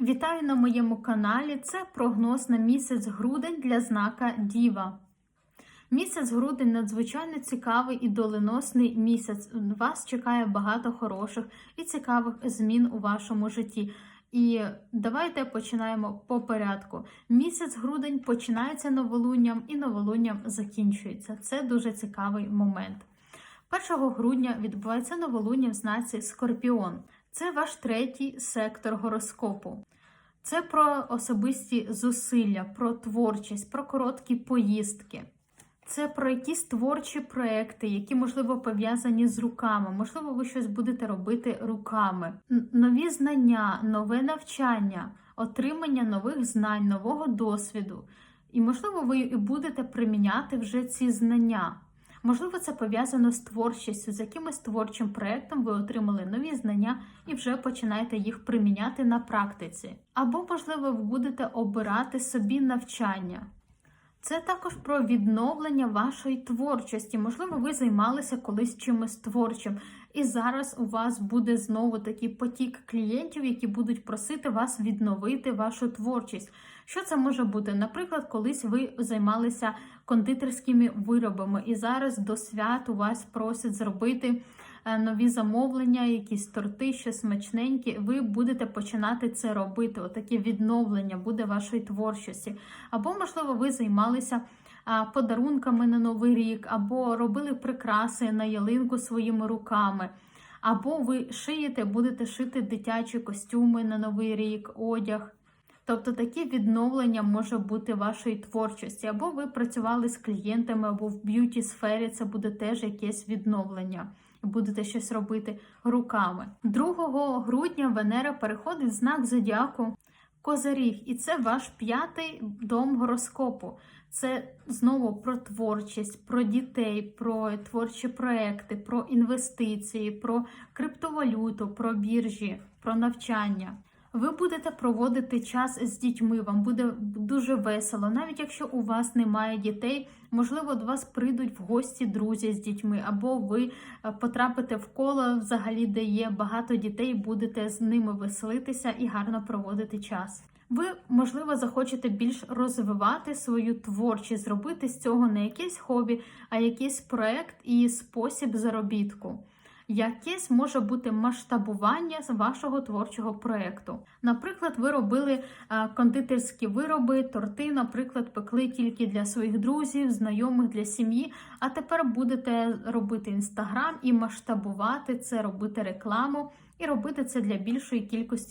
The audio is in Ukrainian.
Вітаю на моєму каналі. Це прогноз на місяць грудень для знака Діва. Місяць грудень надзвичайно цікавий і доленосний місяць. Вас чекає багато хороших і цікавих змін у вашому житті. І давайте починаємо по порядку. Місяць грудень починається новолунням і новолунням закінчується. Це дуже цікавий момент. 1 грудня відбувається новолуння в знаці Скорпіон. Це ваш третій сектор гороскопу. Це про особисті зусилля, про творчість, про короткі поїздки. Це про якісь творчі проекти, які, можливо, пов'язані з руками. Можливо, ви щось будете робити руками. Нові знання, нове навчання, отримання нових знань, нового досвіду. І, можливо, ви і будете приміняти вже ці знання. Можливо, це пов'язано з творчістю, з якимось творчим проєктом ви отримали нові знання і вже починаєте їх приміняти на практиці. Або, можливо, ви будете обирати собі навчання. Це також про відновлення вашої творчості. Можливо, ви займалися колись чимось творчим, і зараз у вас буде знову такий потік клієнтів, які будуть просити вас відновити вашу творчість. Що це може бути? Наприклад, колись ви займалися кондитерськими виробами, і зараз до свят у вас просять зробити нові замовлення, якісь торти, щось смачненьке. Ви будете починати це робити. Отаке відновлення буде вашої творчості. Або, можливо, ви займалися подарунками на новий рік, або робили прикраси на ялинку своїми руками. Або ви шиєте, будете шити дитячі костюми на новий рік, одяг. Тобто таке відновлення може бути вашої творчості, або ви працювали з клієнтами, або в б'юті сфері це буде теж якесь відновлення. Будете щось робити руками. 2 грудня Венера переходить в знак зодіаку Козарів, і це ваш п'ятий дом гороскопу. Це знову про творчість, про дітей, про творчі проекти, про інвестиції, про криптовалюту, про біржі, про навчання. Ви будете проводити час з дітьми, вам буде дуже весело. Навіть якщо у вас немає дітей, можливо, до вас прийдуть в гості друзі з дітьми, або ви е, потрапите в коло, взагалі, де є багато дітей, будете з ними веселитися і гарно проводити час. Ви, можливо, захочете більш розвивати свою творчість, зробити з цього не якесь хобі, а якийсь проект і спосіб заробітку. Якесь може бути масштабування з вашого творчого проєкту. Наприклад, ви робили е, кондитерські вироби, торти, наприклад, пекли тільки для своїх друзів, знайомих для сім'ї. А тепер будете робити інстаграм і масштабувати це, робити рекламу і робити це для більшої кількості